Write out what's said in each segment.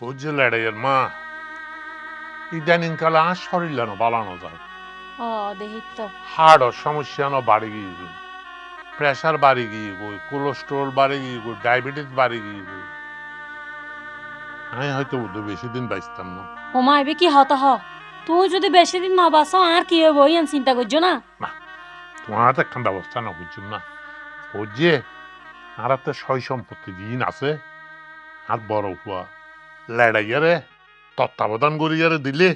হচ্ছে লড়াইয়ের মা ইদানিং কালে আর শরীর যেন বালানো যায়। ও তো। হার্টর সমস্যা ন বাড়ি গিয়ে গই প্রেশার বাড়ি গিয়ে গই কোলেস্ট্রল বাড়ি গিয়ে গই ডায়াবেটিস বাড়ি গিয়ে গই আমি হয়তো বুদ্ধ বেশি দিন বাঁচতাম না। ওমা এবে কি হত হ? তুই যদি বেশি দিন না বাঁচো আর কি হইব? ইয়ান চিন্তা করছ না? তোমার হাতে একখান ব্যবস্থা না বুঝছ না। ও যে আর একটা সয় সম্পত্তি দিন আছে আর বড় হুয়া। লড়াইয়ারে, তত্ত্বাবধান করিয়ারে দিলে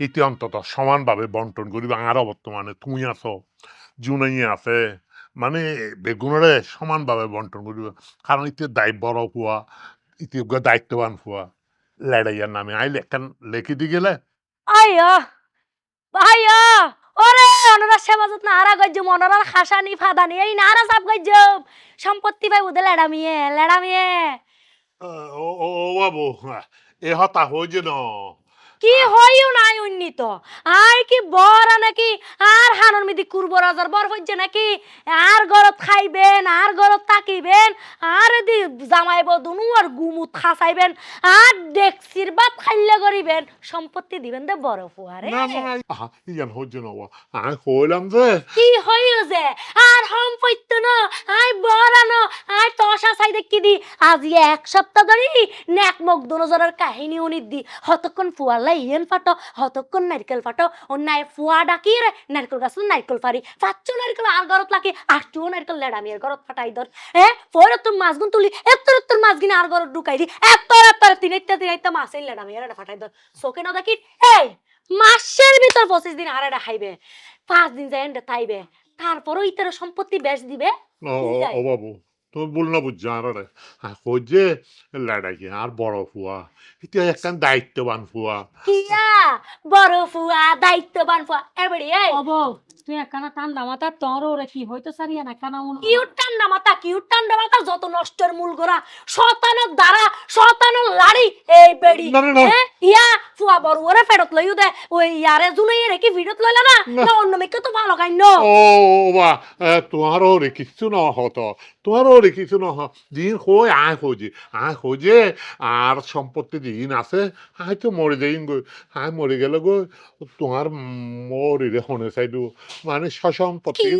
এটি অন্তত সমানভাবে বন্টন করিবা। আর বর্তমানে তুমি আছো জুনাই আছে মানে বেগুনরে সমানভাবে বন্টন করিবা। কারণ ইতে দায় বড় হুয়া ইতি দায়িত্ববান হুয়া লড়াইয়ার নামে। আইলে একখান লেখি দি গেলে। আইয়া আইয়া ওরে অনরা সেবাজত না আরা গজ্জ মনরার খাসানি, ফাদানি, এই না আরা সাপ গজ্জ সম্পত্তি পাই বুদে লেডামিয়ে লেডামিয়ে। ও ও ও বাবু এ হতা হয়ে ন কি হইও নাই উন্নীত? আই কি বড় নাকি? আর হানর মিদি কুরব রাজার বর হইছে নাকি? আর গরত খাইবেন আর গরত তাকিবেন আর দি জামাইব দুনু আর গুমুত খাসাইবেন আর ডেক্সির বাপ খাইলে করিবেন সম্পত্তি দিবেন দে বড় ফুয়ারে না না ইয়ান হচ্ছে না আমি কইলাম যে কি হইছে আর হম পইতো না? আই বরানো আই তসা সাই দেখি দি? আজি এক সপ্তাহ ধরে নেক মগ দুনজনের কাহিনী উনি দি। হতক্ষণ ফুয়ালাই ইয়েন ফাটো হতক্ষণ নারকেল ফাটো অন্যায় ফুয়া ডাকি রে নারকেল গাছ নারকেল ফারি পাঁচশো নারকেল আর গরত লাকি আটটিও নারকেল লেডামি এর গরত ফাটাই ধর এ পরে তোর মাছগুন তুলি এত্তর এত্তর মাছগিনি আর গরত ঢুকাই দি এত্তর এত্তর তিনাইতে তিনাইতে মাছের লেডামি এর ফাটাই ধর চোখে না দেখি এই মাসের ভিতর পঁচিশ দিন আর এটা খাইবে পাঁচ দিন যায় তাইবে তারপরও ইতার সম্পত্তি বেচ দিবে ও বাবু তুমি বল না বুঝছ আর রে হচ্ছে লড়াই আর বড় ফুয়া এটা একখান দায়িত্ববান ফুয়া। কিয়া? বড় ফুয়া দায়িত্ববান ফুয়া এবারে এই। অব তুই একখানা ঠান্ডা মাথা তোর ওরে কি হইতো সারিয়া না মনে কিউট ঠান্ডা মাথা কিউট ঠান্ডা মাথা যত নষ্টের মূল গোড়া শতানক দ্বারা শতানক লাড়ি এই বেড়ি। না, না, না। ইয়া ফুয়া বড় ওরে ফেরত লইও দে। ওই ইয়ারে জুনাই রে কি ভিডিওত লইলা না? না। অন্য মেকে তো ভালো খাই ন ও বা তোমারও রে কিছু না হতো। তোমারও রে কিছু না হ দিন কই আয় খোঁজে আয় খোঁজে আর সম্পত্তি দিন আছে আয় তো মরে যাই গই আয় মরে গেলে গো তোমার মরি রে হনে চাইদু। মানে সসম্পত্তি।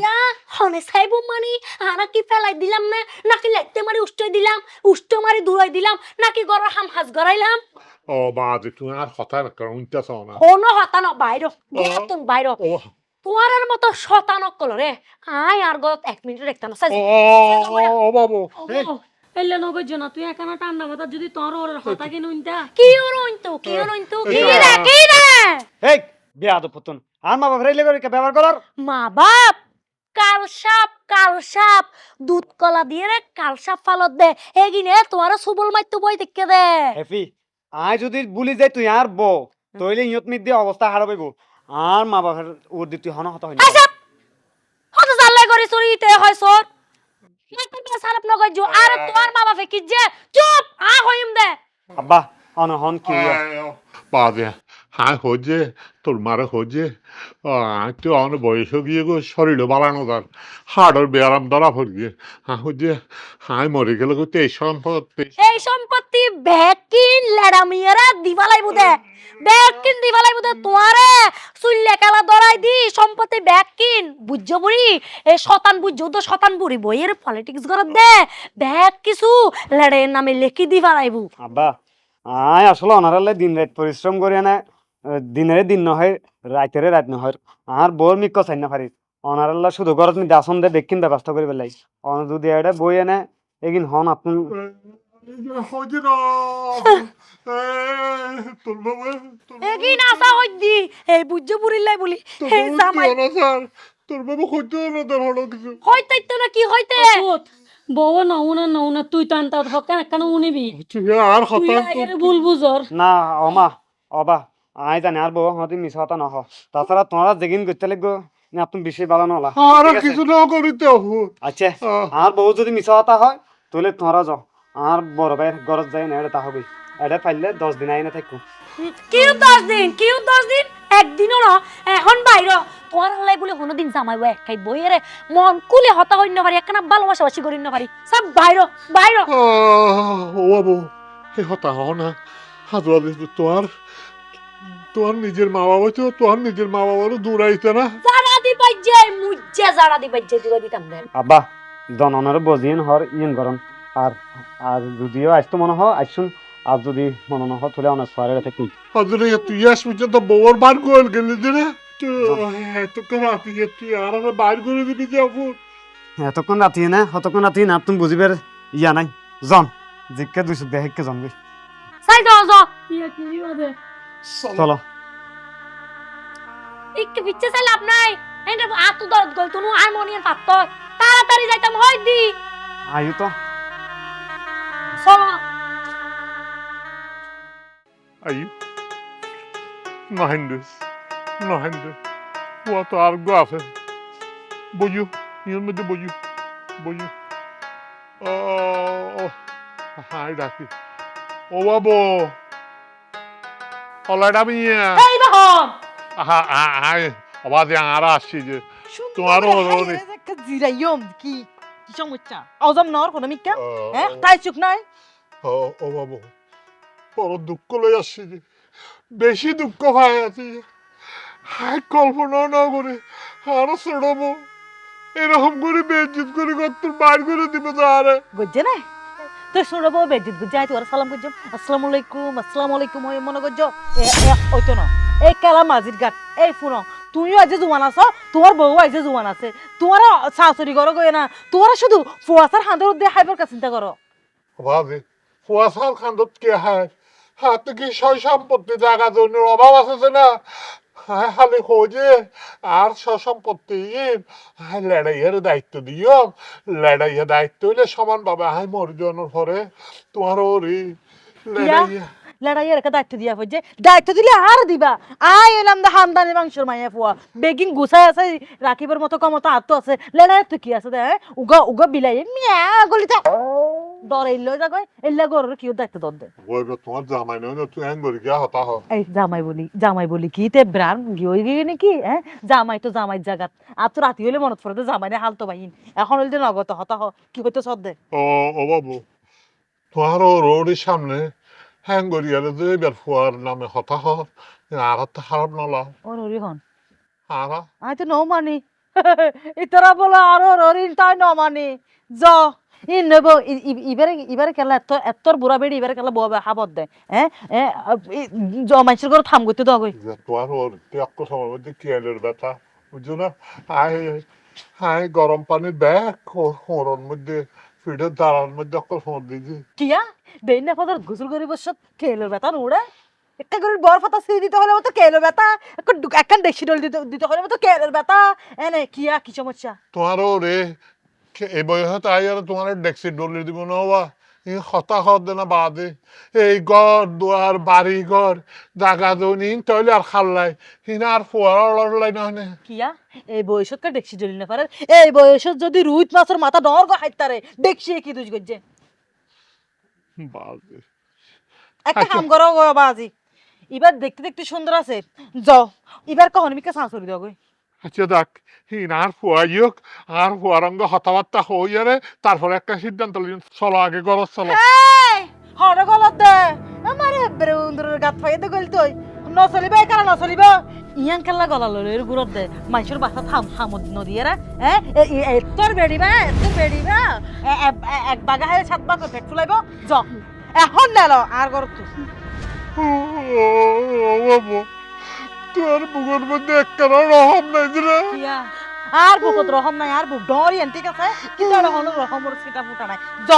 হনে মানি? আরা কি ফেলাই দিলাম না? নাকি লাইতে মারি উষ্টই দিলাম? উষ্ট মারি দূরাই দিলাম? নাকি গড় হাম হাজ গড়াইলাম? ও বা যে তুমি আর কথা না। কারণ উনটা চাও না বাইর গেতুন বাইর ও তোমার মতো শতানক কল রে। আই আর গত এক মিনিট দেখতাম না সাইজ। ও বাবু এলে নগর না তুই একখানা ঠান্ডা মাথা যদি তোর ওরে হতা কি? নুনটা কি ওরইতো কি ওরইতো কি রে কি রে? এই বেয়াদ পুতুন আর মা বাবার এলে করে ব্যবহার করার? মা বাপ কাল সাপ কাল সাপ দুধ কলা দিয়ে রে কাল সাপ ফালত দে। এগিনে তোমার সুবল মাইতো বই দেখকে দে। হেফি আয় যদি বুলি যাই তুই আর বো তইলে ইয়ত মিত দিয়ে অবস্থা হারাবাইব আর মা বাবার ওর দ্বিতীয় হন হত আচ্ছা হত জাল্লাই করে চুরিতে হয় সর সারাপ নগজ আর তোর মা বাপে কি যে চুপ আ হইম দে। আব্বা অন হন কি হইয়া? হ্যাঁ হচ্ছে তোর মারে হচ্ছে একটু আমার বয়স গিয়ে গো শরীরও বাড়ানো তার হাড়ের বেয়ারাম ধরা পড় গিয়ে হ্যাঁ হচ্ছে হ্যাঁ মরে গেলে গো তেইশ সম্পত্তি এই সম্পত্তি ভ্যাকিন লেডামিয়ারা দিবালাই বুদে ভ্যাকিন দিবালাই বুদে তোমারে চুল্লে কালা দরাই দি সম্পত্তি ভ্যাকিন বুঝছ বুড়ি? এই শতান বুঝছ তো শতান বুড়ি বইয়ের পলিটিক্স করত দে। ভ্যাক কিছু লেডের নামে লেখি দিবালাইবু আব্বা আয় আসলে অনারালে দিন রাত পরিশ্রম করে না দিনের দিন নহয় রাইতেরে রাত নহয়। আর বোর মিক্ক চাই না পারি অনারাল্লা শুধু ঘরত মি দাসন দে বেকিন ব্যবস্থা করি পেলাই অন যদি এটা বই এনে এগিন হন আপনি হচ্ছে না তোর বাবা এগি নাসা হই দি এই বুঝছ বুড়িলাই বলি। এই জামাই তোর বাবা হচ্ছে না তোর হলো কিছু হইতে? না কি হইতে বউ নউনা নউনা তুই তো আনতা হকান একখানা উনিবি আর আগে ভুল বুঝর না অমা অবা। আয় জানি আর বউ হতে মিস হতা নহ তাছাড়া তোমরা যেগিন করতে লাগবো না আপনি বেশি ভালো নলা? আর কিছু না করিতে আচ্ছা। আর বউ যদি মিস হতা হয় তাহলে তোমরা যাও। আর বড় ভাই গরজ যায় না এটা হবে এটা পাইলে দশ দিন আইনা থাকব কিউ দশ দিন কিউ দশ দিন? একদিনও না এখন বাইর তোমার হলাই বলে কোনোদিন জামাইব এক খাই বইয়েরে মন কুলে হতা হইন পারি একখানা ভালোবাসা বাসি করিন পারি সব বাইর বাইর ও বাবু এই হতা হও না। হাজরা দিতে তোমার তোমার নিজের মা বাবা তো তোমার নিজের মা বাবারও দূরাইতে না। জারা দি বাইজে মুজ্জে জারা দি বাইজে দূরে দিতাম দেন। আব্বা দননের বজিয়েন হর ইয়েন করন আর আর যদিও আসতো মনে হয় আসুন আর যদি মনে না হয় তাহলে অনেক সোয়ারে থাকি হাজরা তুই আস পর্যন্ত বউর বার করে গেলি যে না? এতক্ষণ রাতি তুই আর আমার বার করে দিবি যাব এতক্ষণ রাতি না অতক্ষণ রাতি না তুমি বুঝিবার ইয়া নাই। জন জিজ্ঞে দুইশো দেহেকে জন গই সাই যাও যাও ইয়া কি বাদে চলো। একটু পিচ্ছে চাই লাভ নাই। এটা আতু দরদ গল তুনু আর মনিয়ার পাত্তর তাড়াতাড়ি যাইতাম হয় দি। আয়ু তো। চলো। Aí. Nohendes. Nohendes. ও তো আর গো আছে বইও এর মধ্যে বইও ও ও, হাই ডাকি ও বাবু। এই আহা আর আসছি যে তোমারও ওরে একটা জিরাইয়ম কি কি সমস্যা নর কোন মিক্কা হ্যাঁ তাই চুক নাই ও ও বাবু বড় দুঃখ লই আসছি যে বেশি দুঃখ পাই আছি হাই কল্পনা না করে আরও ছোড়বো এরকম করে বেজিত করে কত বার করে দিবে তো আরে গজ্জে তুই শুনব বেজিত গুজাই তোর সালাম করছ আসসালামু আলাইকুম আসসালামু আলাইকুম হয়ে মনে করছ? ওই তো না। এই কালা মাজির গাট এই শুনো, তুমিও আজ জুয়ান আছো? তোমার বউ আজ জুয়ান আছে। তোমার শাশুড়ি ঘর গয়ে না তোমার শুধু ফুয়াশার হাঁদর দিয়ে হাইবার কা চিন্তা করো। ভাবে ফুয়াশার খান্দত কে হায় হাতে কি সয় সম্পত্তি জায়গা জমির অভাব আছে না? হায় খালি খোঁজে। আর সম্পত্তি হায় লড়াইয়ের দায়িত্ব দিও। লড়াইয়ের দায়িত্ব হইলে সমান পাবে। হায় মর্জনের পরে তোমার ওরে লড়াইয়া। লড়াইয়ের একটা দায়িত্ব দিয়া হচ্ছে দায়িত্ব দিলে আর দিবা। আই এলাম দা হামদানি মাংসের মাইয়া ফুয়া। বেগিং গুছাই আছে রাখিবার মতো ক্ষমতা আত্ম আছে। লড়াইয়ের তো কি আছে দে উগা উগা বিলাই মিয়া গলিতে ডর এলো যা কই এল্লা গরর কি দায়িত্ব দর দে ওই তোমার জামাই নয় তুই এন করি গিয়া হতা হ এই জামাই বলি জামাই বলি কি তে ব্রান গিয়ে গিয়ে নাকি হ্যাঁ জামাই তো জামাই জাগাত আর তো রাতি হইলে মনত পড়ে তো জামাই হাল তো বাইন এখন হইলে নগত হতা হ কি হইতো সদ দে ও ও বাবু তোমার ও রোডের সামনে হ্যাং করিয়ালে যে এবার ফুয়ার নামে হতা হ আর তো খারাপ নলা ও নরি হন আর আই তো নৌ ইতরা বলো আরও ররিন তাই ন জ নেব ইবারে ইবারে কেলা এত এতর বুড়া বেড়ি ইবারে কেলা বউ হাবত দে হ্যাঁ জ মানুষের ঘর থাম করতে দাও গই তোমার ওর ত্যাগ সময় মধ্যে কেলের ব্যথা বুঝছ না? আই আই গরম পানির ব্যাগ হোঁড়ের মধ্যে ফিডের দাঁড়ার মধ্যে অকল ফোন দিয়েছি কিয়া? দেই না ফাদার গোসল করি বসত কেলো বেতা নুড়ে একটা করে বর ফাতা সিঁড়ি দিতে হলে মতো কেলো বেতা একটা একখান ডেক্সি ডল দিতে দিতে হলে মতো কেলোর বেতা এনে কিয়া কি সমস্যা? তোমার রে এই বয়সে তাই আর তোমার ডেক্সি ডলি দিব না বা এই হতাহত না বাদে। এই ঘর দুয়ার বাড়ি ঘর জাগা জনি তৈলে আর খাল্লাই হিনা আর ফোয়ার লড়লাই না? হনে কিয়া? এই বয়সত কা ডেক্সি জ্বলি না পারে এই বয়সত যদি রুইত মাছের মাথা ডর গো হাইতারে ডেক্সি কি দুজ গজ্জে। বাজে একটা আচ্ছা। কাম করো বাজি এবার দেখতে দেখতে সুন্দর আছে। যাও এবার কখন মিকে সাঁসুরি দাও গই আচ্ছা দেখ হিনা আর ফুয়াইক আর ফুয়ারঙ্গ হতাবার্তা হইয়ারে তারপরে একটা সিদ্ধান্ত লিন চলো আগে গরজ চলো হরে গলত দে আমারে বেরুন্দরের গাত ফাইয়ে দে গল তুই নচলিবা একারা নচলিবা ইয়ান খেলা গলা ললের গুরত দে মানুষের বাসা থাম হামদ নদীরা হ্যাঁ এত্তর বেড়িবা এত্তর বেড়িবা এক বাগা হায় সাত বাগ পেট ফুলাইব জ এখন নেল আর গরত তুই ও বাবু তোর বুকের মধ্যে একটা রহম নাই দিলে আর বুকত রহম নাই আর বুক ডরি এন ঠিক আছে কিন্তু আর হলো রহমর সিটা ফুটা নাই। জ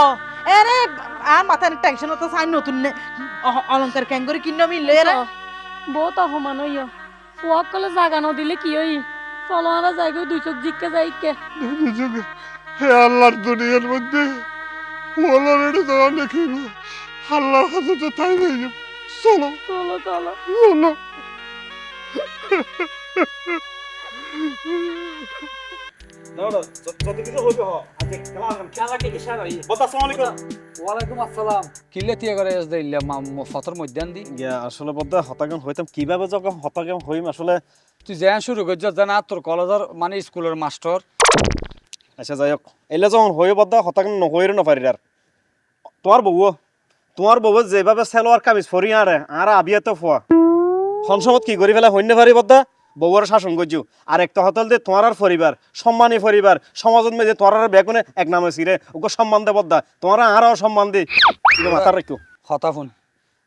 এরে আর মাথায় টেনশন হতো সাইন নতুন নে অ- অলংকার ক্যাঙ্গরি কিন্ন মিললে এরা বহুত অপমান হইয় ফুয়াক কলে জাগা ন দিলে কি হই চলো আমরা যাই গো দুই চোখ জিককে যাই কে যুগে হে আল্লাহর দুনিয়ার মধ্যে। ওলার তো অনেক আল্লাহর হাতে তো তাই হয়ে চলো। চলো চলো। চলো। আসলে বদ্ধ হতাগম হইতাম। কীভাবে যখন হতাগম হইম আসলে তুই যেন শুরু করছ জানা তোর কলেজের মানে স্কুলের মাস্টার। আচ্ছা যাই হোক। এলে যখন হয়ে বদ্ধ হতাগম নহইরে নপারি আর। তোমার বউ তোমার বউ যেভাবে সেলোয়ার কামিজ ফরি আরে আর আবিয়া তো ফুয়া। হনসমত কি করি ফেলা হইনে পারি বদ্দা বউর শাসন করছু আর একটা হতল দে তোমার আর পরিবার সম্মানী পরিবার সমাজত মেজে তোমার আর বেগুনে এক নামে সিরে ওকে সম্মান দে বদ্দা তোমার আরও সম্মান দি। মাথা রাখো হতা ফোন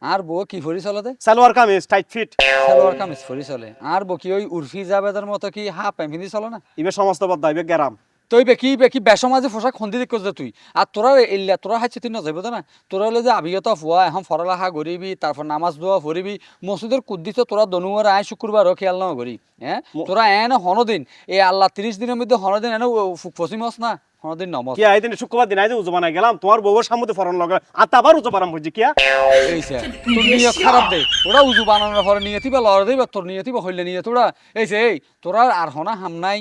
আর বউ কি ফরি চলতে সালোয়ার কামিজ টাইট ফিট সালোয়ার কামিজ ফরি চলে আর বউ কি ওই উর্ফি জাবেদার মতো কি হাফ প্যান্ট চলে না? ইবে সমস্ত বদ্দা ইবে গেরাম। তুই বেকি বেকি বেসমাজে পোশাক খন্দি দেখ যে তুই। আর তোরা এলিয়া তোরা হাইছে তুই নজাইব না তোরা হলে যে আবিগত ফুয়া এখন ফরালাহা গরিবি তারপর নামাজ দোয়া ফরিবি মসজিদের কুদ্দিতে তোরা দনুয়ার আয় শুক্রবার খেয়াল না করি হ্যাঁ তোরা এন হনদিন এই আল্লাহ তিরিশ দিনের মধ্যে হনদিন এনে ফসিমস না। হনদিন নমস কি আইদিন শুক্রবার দিন গেলাম তোমার বউর সামনে ফরন লগা আর আবার উজো পারাম বুঝছি কিয়া? এইছে তোর নিয়ত খারাপ দে। ওরা উজু বানানোর পরে নিয়ে থিবা লড় দিবা তোর নিয়ে থিবা হইলে নিয়ে তোরা এইছে এই তোরা আর হনা হাম নাই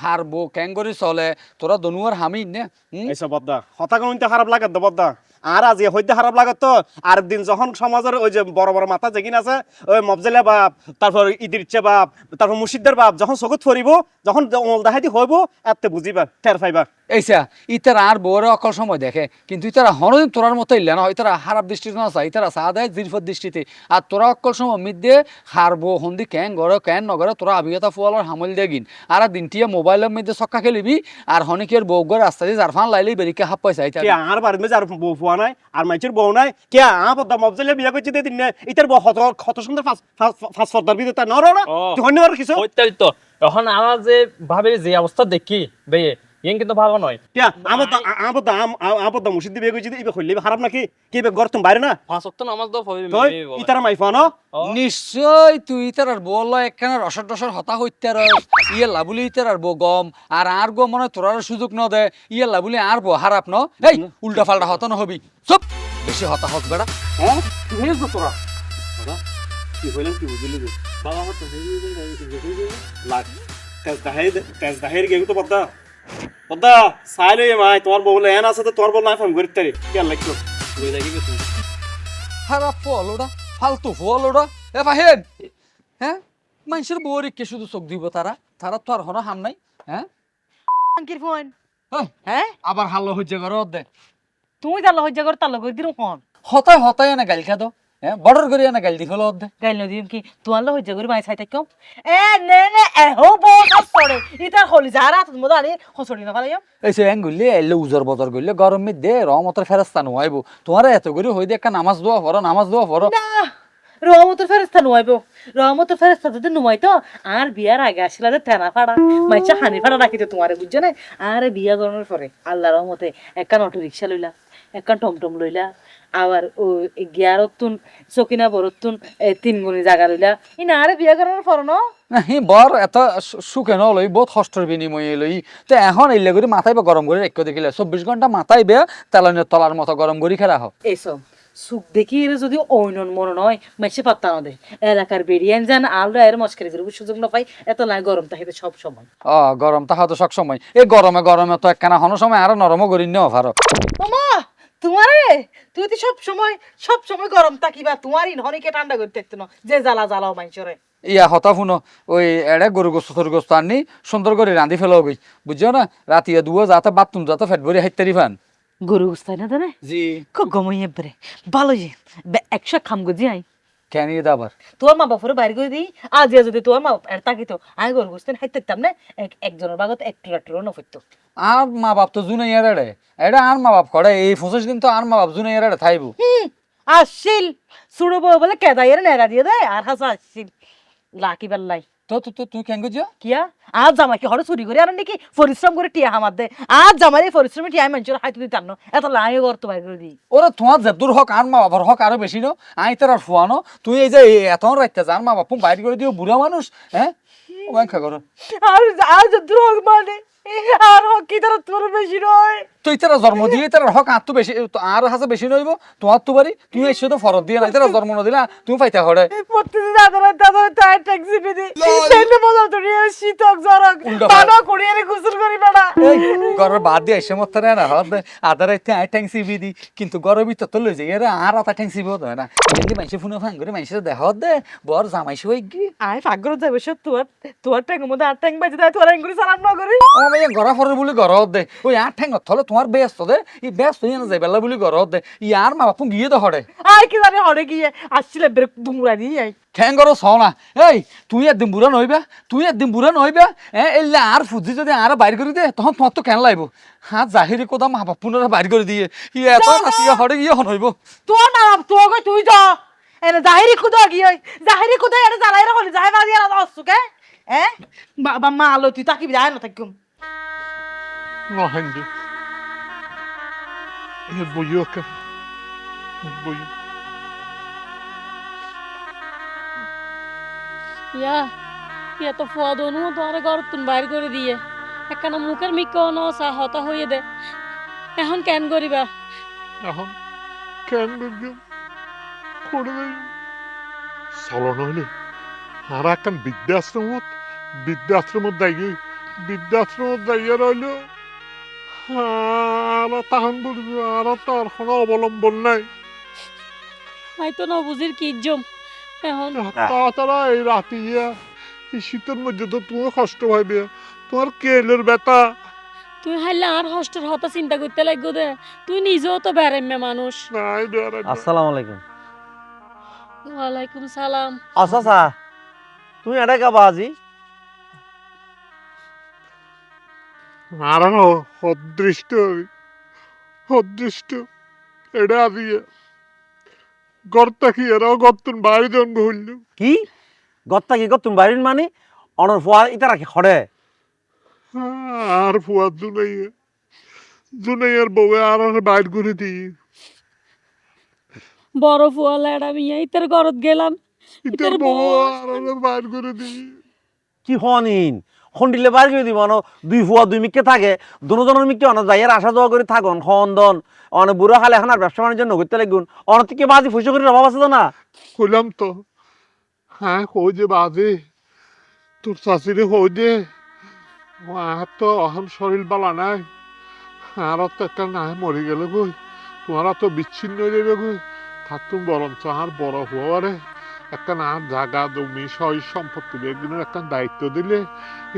হারবো ক্যাঙ্গরি চলে তোরা দনুয়ার হামি নে হুম? এইসব বদ্দা হতা কোনতে খারাপ লাগাত বদ্দা। আর আজ হইতে খারাপ লাগাত আর দিন যখন সমাজের ওই যে বড় বড় মাথা যেকিন আছে ওই মফজেলা বাপ তারপর ইদিরচে বাপ তারপর মুর্শিদদের বাপ যখন চকুত ফরিব যখন অমল দেখাইতে হইব এতে বুঝিবা টের পাইবা। এইসা ইতারা আর বউরে অকল সময় দেখে কিন্তু ইতারা হরদিন তোরার মতো ইল্লা না ইতারা হারাপ দৃষ্টিতে না চাই ইতারা চা দেয় জিরফত দৃষ্টিতে। আর তোরা অকল সময় মিদ্যে হারবো হন্দি ক্যাং গড়ে ক্যান নগরে তোরা আবিগতা ফুয়ালর হামল দিয়ে গিন আর দিনটিয়া মোবাইলের মধ্যে চক্কা খেলিবি আর হনিকের বউ গড় রাস্তা দিয়ে জারফান লাইলেই বেরিকে হাপ পয়সা আর বাড়িতে মেজে বউ ফুয়া নাই আর মাইচের বউ নাই কে আ বদ্দা মফজেলা বিয়া করছে দিন না ইতার বউ হত কত সুন্দর ফাস ফাস ফর্দার ভিতরে তা নর না? ধন্যবাদ কিছু? অত্যাধিত এখন আমার যে ভাবে যে অবস্থা দেখি বেয়ে ইয়ে কিন্তু ভালো নয়। কে আমার আমার আমার মুর্শিদ বিয়া করছে ইবে হইলে খারাপ নাকি? কি ইবে ঘর বাইরে না? পাঁচ অক্ট নামাজ দাও তুই ইতার মাই ফুয়া নিশ্চয় তুই ইতার বল একখানা রসর টসর হতা হইতার ইয়ে লাবুলি ইতার আর বো গম আর আর গো মনে তোরার সুযোগ ন দে। ইয়ে লাবুলি আর বো হারাপ ন? এই উল্টা ফাল্টা হতা ন হবি। চুপ! বেশি হতা হস বেড়া। হ্যাঁ? তুমি তো তোরা? কি হইলাম কি বুঝলি বাবা আমার তো লাগ তেজ দাহের তেজ দাহের গেউ তো পদ্দা সাইলে মাই তোমার বউ লেন আছে তো তোমার বউ নাই ফোন করিতে রে কি লাগছো হারাপ ফল ওটা ফালতু ফল ওটা এ ফাহেদ হ্যাঁ মানুষের বউরিককে শুধু চোখ দিব তারা তারা তো আর হনা হাম নাই। হ্যাঁ আঙ্কির ফোন। হ্যাঁ আবার হাল্লো হইছে ঘর দে। তুমি তার লজ্জা করে তার লগে দিরো কোন হতায় হতায় এনে গাইল খাদো হ্যাঁ বর্ডার করে এনে গাইল দি হলো দে গাইল নদীম কি? তোমার লজ্জা করে মাই চাইতে কম এ নে নে এ হো বো ইতার হলি যারা তুমি আনি হসড়ি না ফালাইম এই সে এঙ্গুলি এলে উজর বদর গইলে গরম মে দে রহমতের ফেরস্তা নুয়াইব। তোমার এত করে হই দে একটা নামাজ দোয়া পড়ো নামাজ দোয়া পড়ো। না। রহমতের ফেরেস্তা নুয়াইব রহমতের ফেরেস্তা যদি নুয়াই তো আর বিয়ার আগে আসলে যে তেনা ফাড়া। মাইচা হানি ফাড়া রাখিতে তোমারে বুঝছ না? আর বিয়া করানোর পরে আল্লাহ রহমতে একখান অটো রিক্সা লইলা একখান টমটম লইলা আবার ও গিয়ারতুন চকিনা বরতুন তিন গুণি জায়গা লইলা। ই না আরে বিয়া করানোর পর ন? হি বর এত সুখে ন লই বহুত কষ্টর বিনিময়ে লই। তো এখন এইলে করে মাথায় বা গরম করে রেখে দেখিলে। চব্বিশ ঘণ্টা মাথায় বে তেলানের তলার মতো গরম করে খেলা হোক এইসব সুখ দেখি এর যদি ঐনন মনে নয় মেসে পাত্তা না দেয়। এলাকার বেরিয়ান যান আলরা এর মস্কারি করব সুযোগ না পাই এত লাই গরম তাহিতে সব সময়। ও গরম তাহা তো সব সময়। এই গরমে গরমে তো একখানা হনো সময় আরও নরমও করি নেওয়া ভারো মামা তোমারে? তুই তো সব সময় সব সময় গরম থাকিবা তোমারই হনিকে ঠান্ডা করতে থাকতো না যে জ্বালা জ্বালাও মানুষরে ইয়া হতা শুনো ওই এড়ে গরু গোস্ত থরু গোস্ত আনি সুন্দর করে রাঁধি ফেলো গই বুঝছ না রাতিয়া দুয়ো যাতে বাথরুম যাতে ফেট ভরে হাইতারি ফান। গরু গুস্তাই না জানে জি। খুব গমইয়ে বেরে ভালো যে একশো খাম গজি আই। কেন ইয়ে দাবার তোর মা বাপরে বাইরে করে দিই আজ যদি তোর মা বাপ তাকিতো আমি গরু গুস্তাই হাইতে থাকতাম না এক- একজনের বাগত একটু একটু নফিরতো আর মা বাপ তো জুনে ইয়ারে এটা আর মা বাপ করে এই পঁচিশ দিন তো আর মা বাপ জুনে ইয়ারে থাইবো। হুম আসছিল সুড়ো বউ বলে কেদাইয়ের নেড়া দিয়ে দেয় আর হাসা আসছিল লাকি বেল্লাই। তো তো তো তুই কেন গেছো কিয়া? আজ জামাইকে হরে চুরি করে আর নাকি পরিশ্রম করে টিয়া হামার দে। আজ জামাই এই পরিশ্রমে টিয়া মানুষের হাই তুই এত লাই করতো বাইর করে দি ওরা তোমার জেদুর হক আর মা বাবার হক আরও বেশি নো। আই তোর আর ফুয়ানো তুই এই যে এত রাখতে যা আর মা বাপু বাইর করে দিও বুড়া মানুষ হ্যাঁ? ওয়াঙ্কা করো। আর আজ হক মানে? আর হক কি তার তোর বেশি নয়। তুই তারা জন্ম দিয়ে তার হক আর তো বেশি আর হাসে বেশি নইব। তোমার তো বাড়ি তুই এসে তো ফরত দিয়ে নাই তারা জন্ম ন দিলা তুমি পাইতে হরে। প্রতিদিন দাদা দাদা তাই ট্যাক্সি পেদি সেনে বলো তো নিয়ে শীতক জরক বাবা কুড়িয়ে গোসল করি বেড়া এই বাদ দিয়ে এসে মত না হদ আদার আইতে আই ট্যাং সিবি দি কিন্তু ভিতর তো লই যাই এর আর আতা ট্যাং সিবি হতো না। এমনি মাইসে ফোনে ফাং করে মাইসে দেহ দে বর জামাইছে হই কি আয় ফাগর যাবে সব তোর তোর ট্যাঙ্গের মধ্যে আর ট্যাঙ্ক বাজে তোর এঙ্গুরি সালাম না করি। সময় গড়া ফরে বুলি ঘর দে। ওই আর ঠেঙ্গ থলে তোমার ব্যস্ত দে। ই ব্যস্ত ইয়ে না যাই বেলা বুলি ঘর দে। ইয়ার মা বাপু গিয়ে তো হরে আই কি জানি হরে গিয়ে আসছিলে ব্রেক দুমুরা দিয়ে আই। ঠ্যাং করো ছ না। এই তুই একদিন বুড়া নইবা তুই একদিন বুড়া নইবা এ এলে আর ফুজি যদি আর বাইর করে দে তখন তোমার তো কেন লাগবো হ্যাঁ জাহিরি কোদা মা বাপুনারা বাইর করে দিয়ে। ই এত নাচিয়া হরে গিয়ে হন হইব তোর না তোর গো তুই যা। এনে জাহিরি খুদা গিয়ে জাহিরি খুদা এনে জ্বালাই রাখলি বাজি আর অসুকে এ? বাবা মা আলো তুই তাকিবি যায় না থাকিম এ বইও কে বইও ইয়া ইয়া তো ফুয়া দনু তোমার ঘর তুন বাইর করে দিয়ে। একখানা মুখের মিক্কা নসা হতা হয়ে দে। এখন কেন করিবা? এখন কেন করলাম করে দেই চলো নইলে আর একখান বৃদ্ধাশ্রমত বৃদ্ধাশ্রমত যাই বৃদ্ধাশ্রমত যাইয়া রইল। আর তাহান বলবি আর তার কোনো অবলম্বন নাই। আই তো না বুঝির কি জম এখন তাছাড়া এই রাতে ইয়া এই শীতের মধ্যে তো তুমি কষ্ট পাইবে। তোমার কেলের ব্যথা। তুই হাইলে আর হস্টের হতা চিন্তা করতে লাগবো দে। তুই নিজেও তো বেড়াইমে মানুষ। নাই আসসালামু আলাইকুম। ওয়ালাইকুম সালাম। আচ্ছা চা তুমি এটা কাবা আজি আর অদৃষ্ট অদৃষ্ট এটা দিয়ে গর্তা কি এরাও গর্তন বাইরে জন্ম হইল কি গত্তা কি গত তুমি বাইরের মানে অনর ফুয়া ইতা রাখি খড়ে আর ফুয়ার জুনাইয়ে জুনাইয়ের বউয়ে আর আর বাইর করে দিই বড় ফুয়া লেডা মিয়া ইতার ঘরত গেলাম ইতার ইতার বউ বউ আর আর বাইর করে দিই কি হনিন খন্ডিলে বাইরে করে দিব দুই ফুয়া, দুই মিকে থাকে, দুজনের মিকে অন যাইয়ের আসা যাওয়া করে থাকুন খন্দন অন বুড়ো খালে এখন আর ব্যবসা বাণিজ্য নগরতে লাগুন। অন থেকে বাজি ফুসে করে অভাব আছে না? কইলাম তো। হ্যাঁ কই যে বাজে? তোর শাশুড়ি কই যে? তো অহন শরীর বালা নাই। আর তো একটা নাই, মরে গেলে গই তোমার তো বিচ্ছিন্ন হয়ে যাবে গই থাকুন বরঞ্চ আর বড় হওয়ারে একটা না জাগা জমি সই সম্পত্তি একদিনের একটা দায়িত্ব দিলে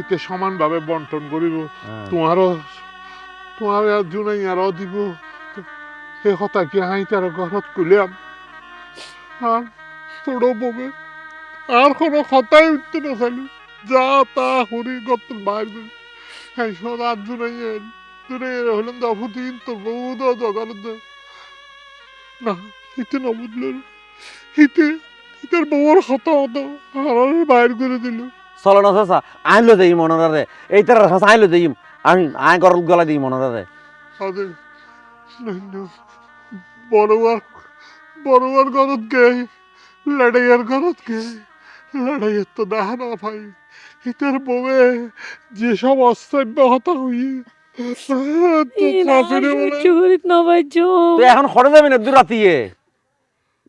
এতে সমানভাবে বন্টন করিব। তোমারও তোমার আর জুনাই আরও দিব। সে কথা কি হাই তার ঘরত কুলিয়াম আর ছোট ববে আর কোনো কথাই উঠতে না চালু যা তা হরি গত্তর বাইর হ্যাঁ আর জুনাই জুনাই হলেন দফু দিন তোর বউ দো জগার না ইতে না বুঝলো ইতে ইতের বউর হতা হতো আর বাইর করে দিল। চলো না চাচা আইন লো যাই মনরারে এই তার রাখা আইন লো যাই আমি আইন গরল গলা দিই মনরারে আরে নইন বড়বার বড়বার গরত গে লড়াইয়ের গরত গে লড়াইয়ের তো দেখা না ভাই ইতার বউয়ে যেসব অস্তাব্য হতা হই এখন খড়ে যাবি না দূর রাতিয়ে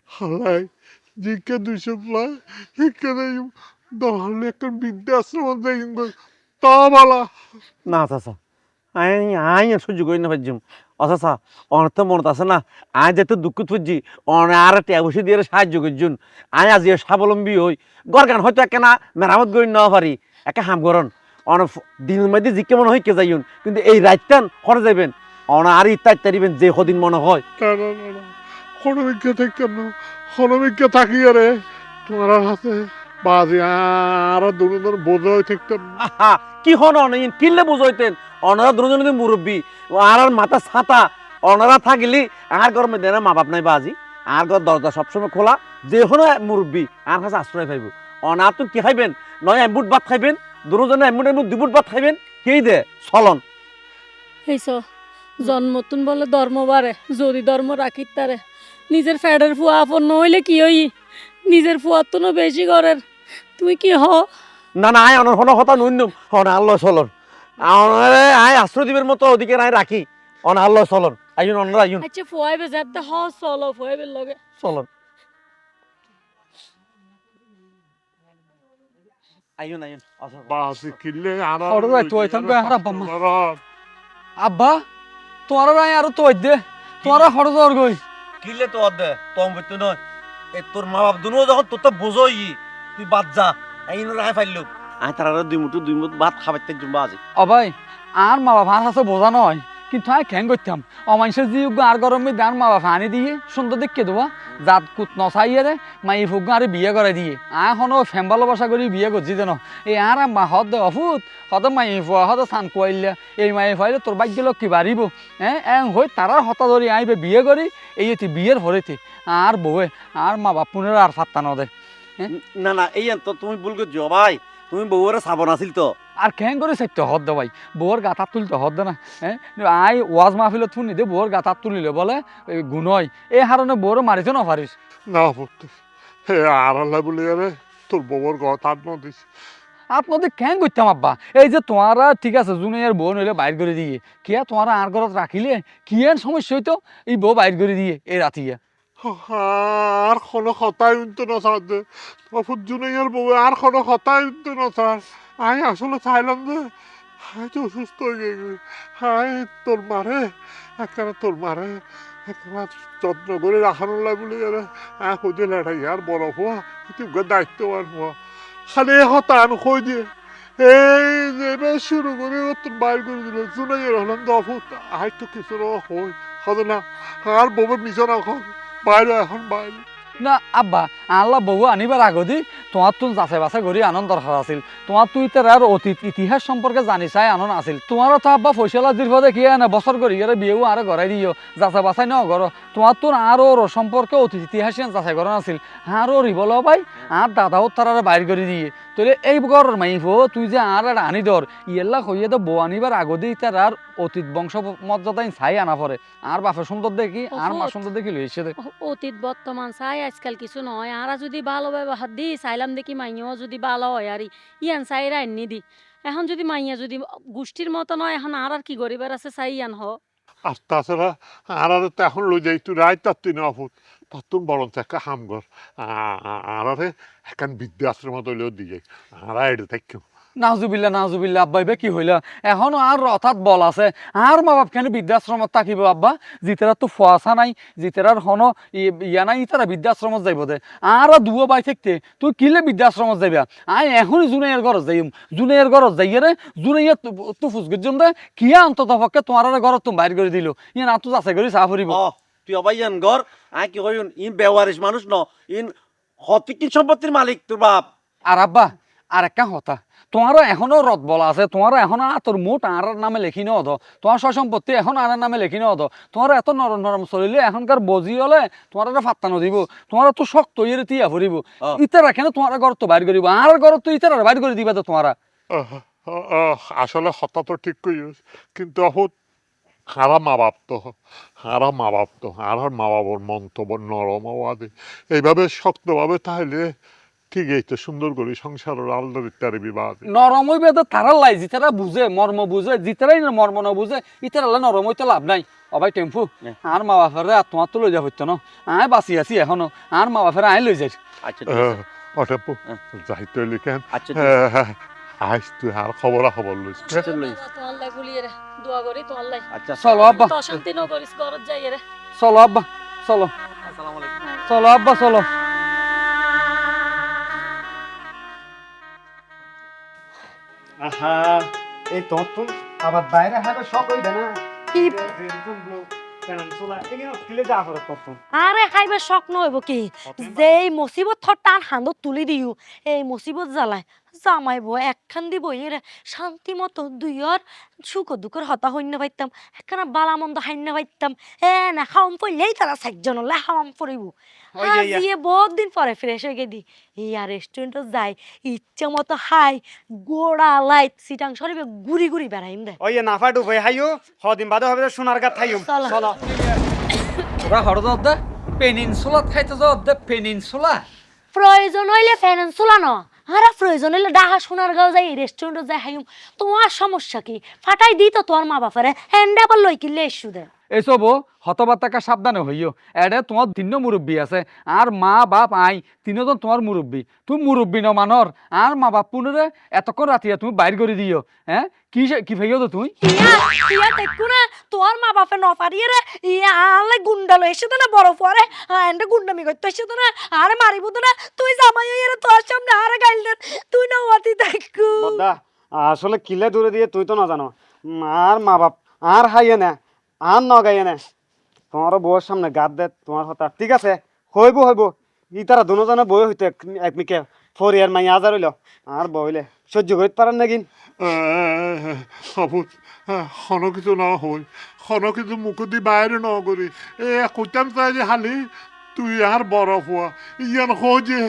হালাই জিকে দুইশো প্লাই হিকে দেই দহলে একটা বৃদ্ধাশ্রম দেই তা বালা। না চাচা আই আই সহ্য করি না পারছিম অথচা অনেক তো মনত আছে না? আই যেতে দুঃখ তুজি অনে আর টিয়া বসে দিয়ে সাহায্য করছুন। আই আজি স্বাবলম্বী হই। গরগান হয়তো একে না মেরামত করি না পারি। একে হাম করন। অন দিন মধ্যে জিকে মনে হয় কে যাইন কিন্তু এই রাতটান করে যাবেন অন আর ইত্যাদি ইত্যাদিবেন যে সদিন মনে হয়। হনবিজ্ঞ থাকতাম না। হনবিজ্ঞ থাকি আরে তোমার হাতে বাজে আর দুজন বোঝা হয়ে থাকতাম কি হন অনেক কিনলে বুঝাইতেন? অনারা দুজন মুরব্বী আর আর মাথা ছাতা। অনারা থাকিলি আর গরমে দেনা মা বাপ নাই বাজি আর ঘর দরজা সবসময় খোলা। যে হনো মুরব্বী আর কাছে আশ্রয় পাইব। অনার তো কি খাইবেন? নয় এমবুট ভাত খাইবেন? দুজনে এমবুট এমবুট দুবুট ভাত খাইবেন? কেই দে চলন। এইস জন্মতুন বলে ধর্ম বাড়ে যদি ধর্ম রাখিত তারে নিজের ফ্যাডের ফুয়া আপন নইলে কি হই? নিজের ফুয়ার তো বেশি ঘরের। তুই কি হ? না না আয় অনর হনো কথা নুন অন আল্লাহ চলন অনারে আয় আশ্রয় দিবের মতো ওদিকে নাই রাখি। অন আল্লাহ চলন আইন অনরা আইন আচ্ছা ফুয়াই বে যাতে হ চলো ফুয়াই বে লগে। চলন আইন আইন আসো। বাজে কিনলে আর হঠাৎ রাত তো আইতাম বে, আর আব্বা আম্মা। আব্বা তোমার আই আর তো দে। তোমার হড় যাওয়ার গই। কিলে তো অদে তম বইতে নয় এ তোর মা বাপ দুনো যখন তোর তো বোঝই তুই বাদ যা আইন রায় ফাইলু আই তারা দুই মুঠো দুই মুঠ ভাত খাবাইতে জুম্বা আছে ও ভাই আর মা বাবা হাতে বোঝা নয় কিন্তু আমি খ্যাং করতাম অমানুষের যে আর গরমে দান মা বাবা আনি দিয়ে সুন্দর দেখে দেবো, জাত কুত নসাইয়ে রে মা এই ফুগ আরে বিয়ে করে দিয়ে। এখনও ফেম ভালোবাসা করি বিয়ে করছি যেন এই আর মা হদ দে অফুত হদ মাই ফুয়া হদ সান কুয়াইলে এই মাই ফুয়াইলে তোর বাইক গেল কি বাড়িব হ্যাঁ এং হই তারার হতা ধরি আইবে বিয়ে করি এই এটি বিয়ের হরেতে আর বউয়ে আর মা বাপ পুনের আর ফাত্তা নদে না না, এই তো তুমি ভুল ভাই, তুমি বউরে সাবন আছিল তো। আর কেন করে চাইতে হদ দে ভাই? বউর গাতাত তুলতে হদ না হ্যাঁ আই ওয়াজ মাহফিলত শুনি দে বউর গাতাত তুলিলে বলে? গুণই। এই হারণে বউর মারিতে না পারিস না হে আর আল্লাহ বলে আরে তোর বউর কথা নদিস আপনাদের কেন করতাম আব্বা? এই যে তোমারা ঠিক আছে জুনিয়র বউ নইলে বাইর করে দিয়ে। কিয়া তোমারা আর ঘরত রাখিলে? কি এর সমস্যা হইতো? এই বউ বাইর করে দিয়ে এই রাতিয়া আর কোনো কথাই উনতো না স্যার জুনিয়র বউ আর কোনো কথাই উনতো না স্যার। আমি আসলে চাইলাম যে আমি তো অসুস্থ হয়ে গেছি আমি তোর মারে, একখানা তোর মারে, একখানা যত্ন করে রাখানোর লাই বলে গেলে। আমি খুঁজে লেটাই, আর বড় হওয়া কিন্তু দায়িত্ববান হওয়া। খালি হতান, কই দিয়ে এই যে শুরু করে তোর বাইর করে দিল। জুনিয়র হলাম দফুত আই তো কিছু হই হবে না। আর বউয়ের নিচে এখন বাইরে এখন বাইরে। না, আব্বা আল্লাহ বউ আনিবার আগদি তোমার তুন যাচাই বাছাই করি আনন্দ দরকার আছিল। তোমার তুই তার অতীত ইতিহাস সম্পর্কে জানি চাই আনন্দ আছিল। তোমারও তো আব্বা ফৈসলা দীর্ঘ দেখিয়ে না বছর করি গেলে বিয়েও আর গড়াই দিও। যাচাই বাছাই ন গর তোমার তোর আর ওর সম্পর্কে অতীত ইতিহাস যাচাই করা নাছিল। আর ও রিবল ভাই আর দাদাও তার বাইর করে দিয়ে। তোলে এই ঘরের মাইফ তুই যে আর আর আনি ধর ইয়েল্লা হইয়ে তো বউ আনিবার আগদি তার আর অতীত বংশ মর্যাদাই ছাই আনা পরে আর বাপে সুন্দর দেখি আর মা সুন্দর দেখি লইছে দেখ অতীত বর্তমান চাই আজকাল কিছু নয়। আরা যদি ভালো ব্যবহার দি চাইলাম দেখি মাইয়াও যদি ভালো হয় আর ইয়ান চাইরা এনে দি। এখন যদি মাইয়া যদি গোষ্ঠীর মতো নয় এখন আর আর কি গরিবের আছে চাই ইয়ান হ। আর তাছাড়া আর আর তো এখন লই যাই তুই রায় তার তুই অফুত তুন বরঞ্চ একটা হামগর। আর আরে এখন বিদ্যা আশ্রম তৈলেও দিয়ে আর এটা থাকি নাজুবিল্লা নাজুবিল্লা আব্বা এবার কি হইলা? এখনও আর অর্থাৎ বল আছে। আর মা বাপ কেন বৃদ্ধাশ্রমত থাকিব আব্বা? জিতেরা তো ফুয়াশা নাই। জিতেরার হন ই- ইয়া নাই তারা বৃদ্ধাশ্রমত যাইব দে। আর দুয়ো বাই থাকতে তুই কিলে বৃদ্ধাশ্রমত যাইবা? আই এখনই জুনাইয়ের ঘরত যাইম। জুনাইয়ের ঘরত যাইয়ে রে জুনাইয়া তো ফুসগির জন্য কিয়া অন্তত পক্ষে তোমার ঘরত তুমি বাইর করে দিল। ইয়ে না তো যাচাই করে চা ফুরিব। তুই অবাই জান ঘর আই কি কইন ইন বেওয়ারিশ মানুষ ন ইন হতিকিন সম্পত্তির মালিক তোর বাপ আর আব্বা আর একটা কথা তোমারও এখনও রদ বলা আছে তোমারও এখনও তোর মোট আর নামে লেখি নদ তোমার সয় সম্পত্তি এখন আর নামে লেখি নদ তোমার এত নরম নরম চলিলে এখনকার বজি হলে তোমার একটা ফাত্তা নদিব তোমার তো শক্ত ইয়ে তিয়া ফুরিব অ। ইতারা কেন তোমার ঘর তো বাইর করিব আর ঘর তো ইতারা বাইর করে দিবা তো তোমারা আসলে হতা তো ঠিক কইস কিন্তু হারা মা বাপ তো হারা মা বাপ তো আর মা বাবার মন্তব্য নরম আওয়াজে। এইভাবে শক্তভাবে তাহলে ঠিক এই তো সুন্দর করে সংসারের আলাদা ইত্যাদি বিবাদ। নরম হইবে তো তারা লাই জিতারা বুঝে মর্ম বুঝে জিতারাই না মর্ম না বুঝে ইতারা নরম হইতে লাভ নাই। অবাই টেম্পু আর মা বাপের আর তোমার তো লই যা হইতো না। আয় বাঁচি আছি এখনও আর মা বাপের আয় লই যাই। আচ্ছা। অটেপু যাইতে লিখেন আচ্ছা আইস তুই আর খবর খবর লইস। দোয়া করি তোমার লাই আচ্ছা চলো আব্বা। তো অশান্তি ন করিস ঘরত যাই রে চলো আব্বা চলো। আসসালামু আলাইকুম চলো আব্বা চলো। আহা এই আবার বাইরে হাতে শখ হইবে না? কি? যা তো আরে খাইবে শখ নহব কি? যেই মুসিবত থর টান হান্দত তুলি দিও এই মুসিবত জ্বালায়। জামাইব একখান দিব এর শান্তি মতো দুইয়র সুখ দুঃখের হতা হইন্য পাইতাম একখানা বালা মন্দ হাইন্য পাইতাম। এ না খাওয়াম পড়লেই তারা সাতজন হলে হাওয়াম পড়িব। আজিয়ে বহুত দিন পরে ফ্রেশ হয়ে গেদি ইয়া রেস্টুরেন্টে যাই ইচ্ছে মতো হাই গোড়া লাইট সিটাং সরিবে ঘুরি ঘুরি বেড়াইম দে ওই নাফা ডুবে হাইও হদিন বাদে হবে সোনার গাত থাইও চলো। ওরা হরদ দে পেনিনসুলা খাইতে যাও দে পেনিনসুলা প্রয়োজন হইলে ফাইন্যান্স চলানো আরে প্রয়োজন হলে ডাহা সোনার গাও যাই রেস্টুরেন্টে যাই হাইম তোমার সমস্যা কি? ফাটাই দিই তো তোমার মা বাপারে হ্যান্ড আবার লই কিনলে এসু দে। এইসব হতবার্তাকা সাবধানে হইও। এডে তোমার তিন মুরব্বী আছে। আর মা বাপ আই তিনজন তোমার মুরব্বী। তুমি মুরব্বী ন মানর। আর মা বাপ পুনরে এতক্ষণ রাতিয়া তুমি বাইর করে দিও। হ্যাঁ কি কি ভাইও তো তুমি ইয়া না তোর মা বাপে ন পারিয়ে রে ইয়া আলে গুন্ডালো এসে তো না বড় পরে এন্ড গুন্ডামি করতে এসে তো না। আরে মারিব তো না। তুই জামাই হইয়ে তোর সামনে আরে গাইল দেন। তুই না ওয়াতি দেখু আসলে কিলে দূরে দিয়ে তুই তো না জানো আর মা বাপ আর হাইয়ে না। আর ন গাইয়ে না তোমার বউয়ের সামনে গাদ দে তোমার কথা ঠিক আছে হইব হইব। ই তারা দুজনে বই হইতে একমিকে ফোর ইয়ার মাই আজার হইল। আর বইলে সহ্য করিতে পারেন নাকি হবুত হন কিছু ন হই হন কিছু মুখ দি বাইরে ন করি এ কইতাম চাই যে হালি তুই আর বড় হওয়া ইয়ান হো যে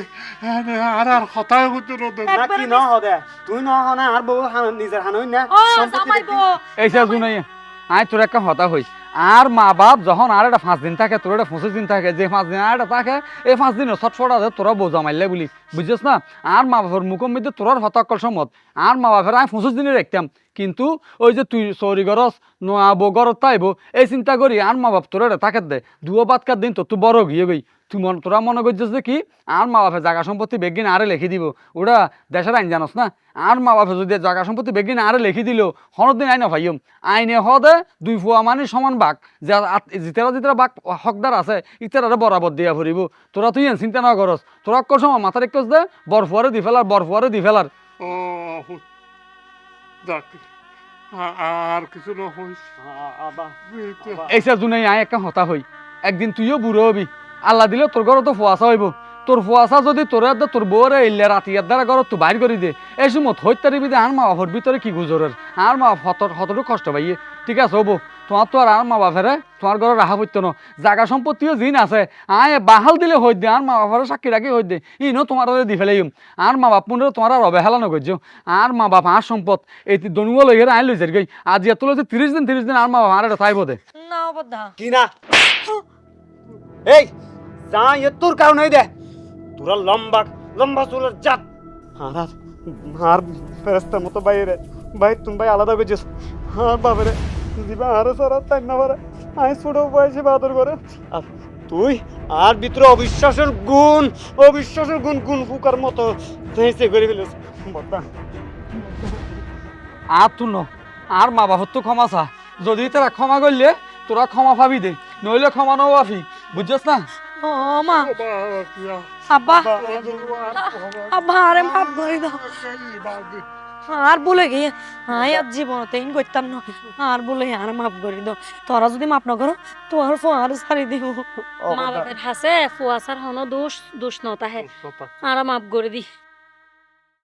আর আর কথাই হইতে নদে না কি ন হদে? তুই ন হ না আর বউ হান- নিজের হান হই না? সম্পত্তি জামাই আয়, তোর একটা হতা হইস আর মা বাপ যখন আর একটা পাঁচ দিন থাকে, তোর একটা পঁচিশ দিন থাকে, যে পাঁচ দিন আর একটা থাকে, এই পাঁচ দিন ছটফট তোরা বোঝা মারলে বলিস বুঝছিস না? আর মা বাপের মুখের মধ্যে তোরার হতাকল সম্মত। আর মা বাপের আমি পঁচিশ দিনে রাখতাম। কিন্তু ওই যে তুই চৌরি গরস নোয়াবো গরত তাইবো এই চিন্তা করি আর মা বাপ তোরা তাকে দে। দুও বাতকার দিন তো তুই বড় গিয়ে গই। তুই মন তোরা মনে করছিস যে কি, আর মা বাপের জায়গা সম্পত্তি বেগিন আরে লিখে দিব। ওটা দেশের আইন জানোস না? আর মা বাপে যদি জায়গা সম্পত্তি বেগিন আরে লিখে দিল, হরদিন আইন ভাইম আইনে হদে দুই ফুয়া মানে সমান বাক। যা আত- জিতেরা জিতেরা বাক হকদার আছে ইতারা বরাবর দিয়া ফুরিব। তোরা তুই চিন্তা না করস। তোরা কর সময় মাথার একটু দে, বরফুয়ারে দি ফেলার, বরফুয়ারে দি ফেলার। ও যাক আর কিছু ন হইস। এইসা আয় একটা হতা হই। একদিন তুইও বুড়ো হবি। আল্লাহ দিলে তোর ঘরে তো ফুয়াশা হইব। তোর ফুয়াশা যদি তোর হাতে তোর বউরে ইল্লে রাতিয়ার দ্বারা ঘর তুই বাইর করে দে। এই সময় হইতারি বিদে আর মা বাপর ভিতরে কি গুজরের আর মা হত হতটু কষ্ট পাইয়ে। ঠিক আছে, হব। তোমার তো আর আর মা বাপেরে তোমার ঘরে রাহা পড়তো না। জাগা সম্পত্তিও জিন আছে। আয় বাহাল দিলে হই দে আর মা বাপরে সাক্ষী রাখি হই দে। ইনো তোমার দি ফেলাইম। আর মা বাপ মনে তোমার আর অবহেলা নগর্য আর মা বাপ আর সম্পদ এই দনুয়া লই আইন লই যার গই। আজ এত লইছে তিরিশ দিন তিরিশ দিন আর মা বাপ আর এটা থাইব দে। না বদ্ধা কি না? এই যা এ তোর কারণ এই দে। তোরা লম্বা লম্বা চুলের জাত। আর আর ফেরেস্তার মতো বাইরে। ভাই তুমি ভাই আলাদা করছিস আর বাবারে দিবা আরে সারা তাই না পারে আমি ছোট বয়সে বাদর করে। আর তুই আর ভিতরে অবিশ্বাসের গুণ অবিশ্বাসের গুণ গুণ ফুকার মতো চেঁচে করে ফেলিস আর তুই ন আর মা বাপর তো ক্ষমা চা। যদি তোরা ক্ষমা করলে তোরা ক্ষমা পাবি দে নইলে ক্ষমা নও পাবি বুঝছস না? ও মা আব্বা আব্বা আরে মাফ করে দাও। আর বলে গিয়ে হাই আর জীবনতে ইন করতাম না। আর বলে আর মাফ করে দাও। তোরা যদি মাফ না করো তোর ফোয়ার সারি দিব। মা বাপের হাসে ফুয়াশার হনো দোষ দোষ নতা হে আর মাফ করে দি।